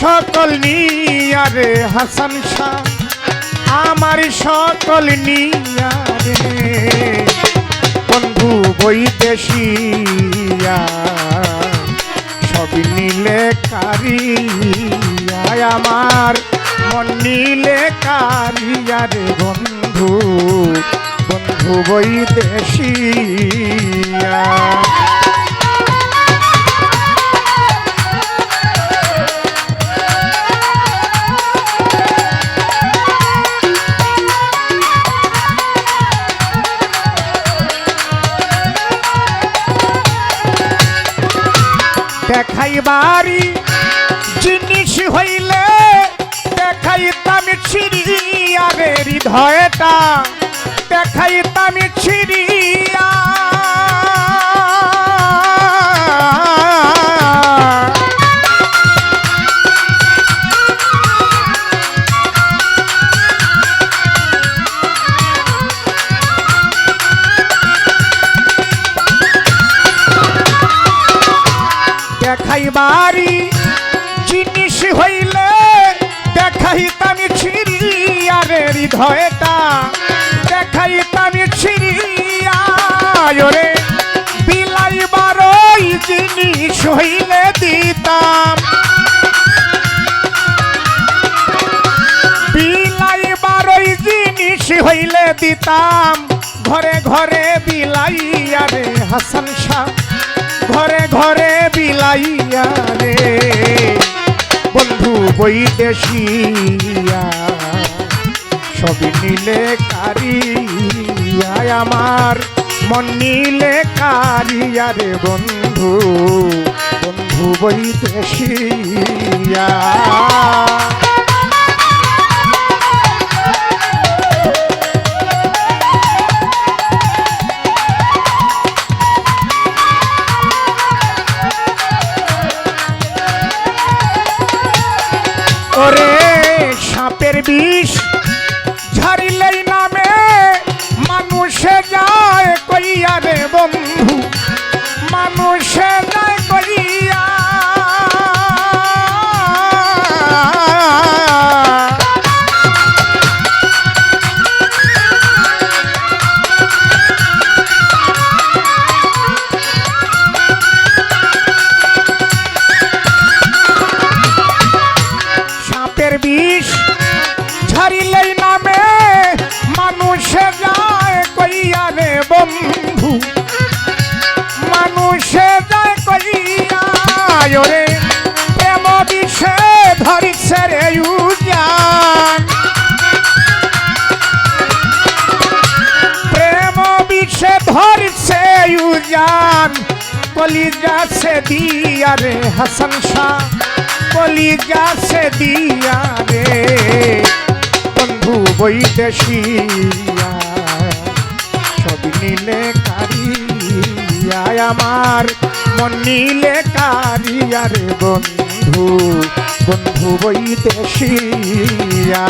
সকল নিয়ারে হাসান শাহ, আমারই সকল নিয়ারে বন্ধু বৈদেশিয়া সব নিলে কারিয়া, আমার মন নিলে কারিয়ারে বন্ধু বন্ধু বৈদেশিয়া দেখাই বাড়ি জিনিস হইলে দেখাইতাম আগের হৃদয়টা। দেখাইতাম ছিড়িয়া বাড়ি। জিনিস হইলে দেখাইতাম ছিড়িয়ারে হৃদয়টা। দেখাইতাম ছিড়িয়া রে। বিলাই বারোই জিনিস হইলে দিতাম। বিলাই বারোই জিনিস হইলে দিতাম। ঘরে ঘরে বিলাইয়া রে হাসান শাহ। বিলাইয়া রে বন্ধু বৈদেশিয়া সবই নিলে কারিয়া আমার, মন নিলে কারিয়া রে বন্ধু বন্ধু বৈদেশিয়া রে প্রেম বিষে ধরিছে রে উজান। প্রেম বিষে ধরিছে উজান। কলিজা সে দিয়া রে হাসান শাহ। কলিজা সে দিয়া রে বন্ধু বৈদেশিয়া সব নিলে কারিয়া আমার। মন নিলে কারিয়া রে বন্ধু বন্ধু বৈদেশিয়া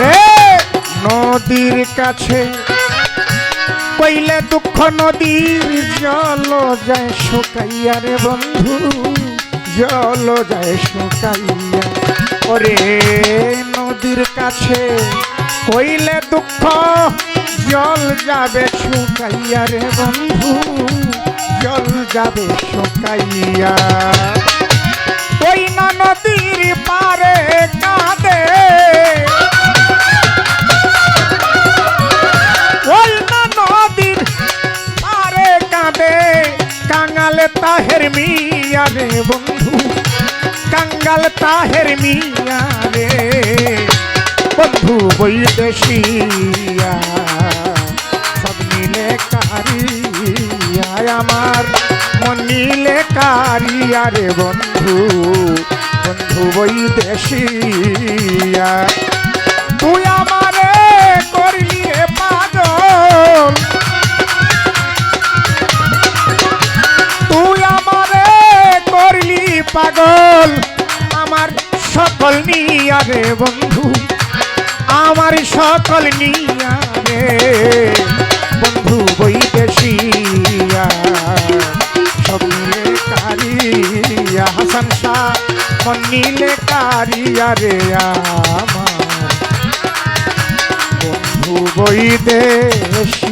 রে নদীর কাছে কইলে দুঃখ নদীর জল যায় শুকাইয়া রে বন্ধু, জল যায় শুকাইয়া। ওরে নদীর কাছে কইলে দুঃখ, জল যাবে শুকাইয়া রে বন্ধু, জল যাবে শুকাইয়া। ওই না নদীর তাহের মিয়া রে বন্ধু বৈদেশিয়া সব মিলে কারিয়া আমার, মন নিলে কারিয়া রে বন্ধু বন্ধু বৈদেশিয়া তুই আমারে করলি পাগল। তুই আমারে পাগল। রে বন্ধু, আমার সকল নিয়া রে বন্ধু বৈদেশিয়া সব মিলে কারিয়া, হাসান শাহ, মন নিলে কারিয়া রে আমার। বন্ধু বৈদেশিয়া